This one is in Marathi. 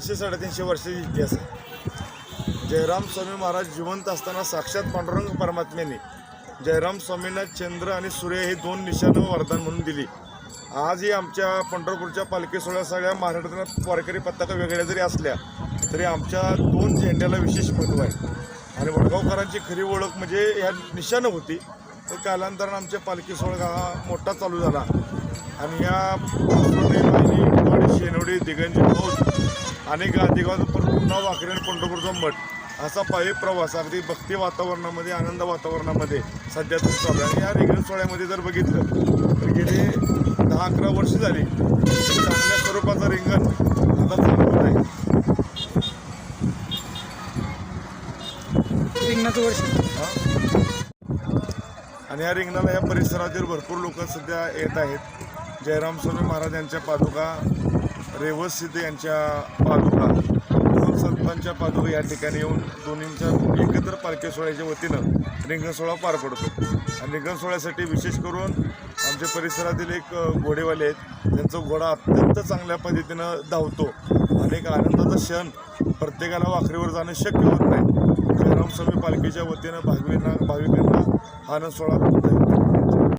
साडेतीनशे वर्षाची इतिहास आहे. जयराम स्वामी महाराज जिवंत असताना साक्षात पांडुरंग परमात्म्याने जयराम स्वामींना चंद्र आणि सूर्य हे दोन निशाणं वरदान म्हणून दिली. आजही आमच्या पंढरपूरच्या पालखी सोहळ्या सगळ्या महाराष्ट्रात वारकरी पताका वेगळ्या जरी असल्या तरी आमच्या दोन झेंड्याला विशेष महत्त्व आहे. आणि वडगावकरांची खरी ओळख म्हणजे ह्या निशाणं होती. तर कालांतरानं आमच्या पालखी सोहळा हा मोठा चालू झाला. आणि या शेनोडी शेनवडी दिगंजी फौज अनेक गावातून पुन्हा वाकरी आणि पंढरपूरचा मठ असा पायी प्रवास अगदी भक्ती वातावरणामध्ये आनंद वातावरणामध्ये सध्या तो चालू आहे. आणि या रिंगण सोहळ्यामध्ये जर बघितलं तर गेले दहा अकरा वर्ष झाली चांगल्या स्वरूपाचं रिंगण आता चालू आहे. रिंगणाचं वर्ष? आणि या रिंगणाला या परिसरातील भरपूर लोक सध्या येत आहेत. जयराम स्वामी महाराज यांच्या पादुका रेवस सिद्ध यांच्या पादुका दोन संतांच्या पादुका या ठिकाणी येऊन दोन्हींच्या एकत्र पालखी सोहळ्याच्या वतीनं रिंगण सोहळा पार पडतो. आणि रिंगण सोहळ्यासाठी विशेष करून आमच्या परिसरातील एक घोडेवाले आहेत. त्यांचा घोडा अत्यंत चांगल्या पद्धतीनं धावतो. आणि एक आनंदाचा क्षण प्रत्येकाला वाखरीवर जाणं शक्य होत नाही. रामस्वामी पालखीच्या वतीनं भाविकांना भाविकांना हा आनंद सोहळा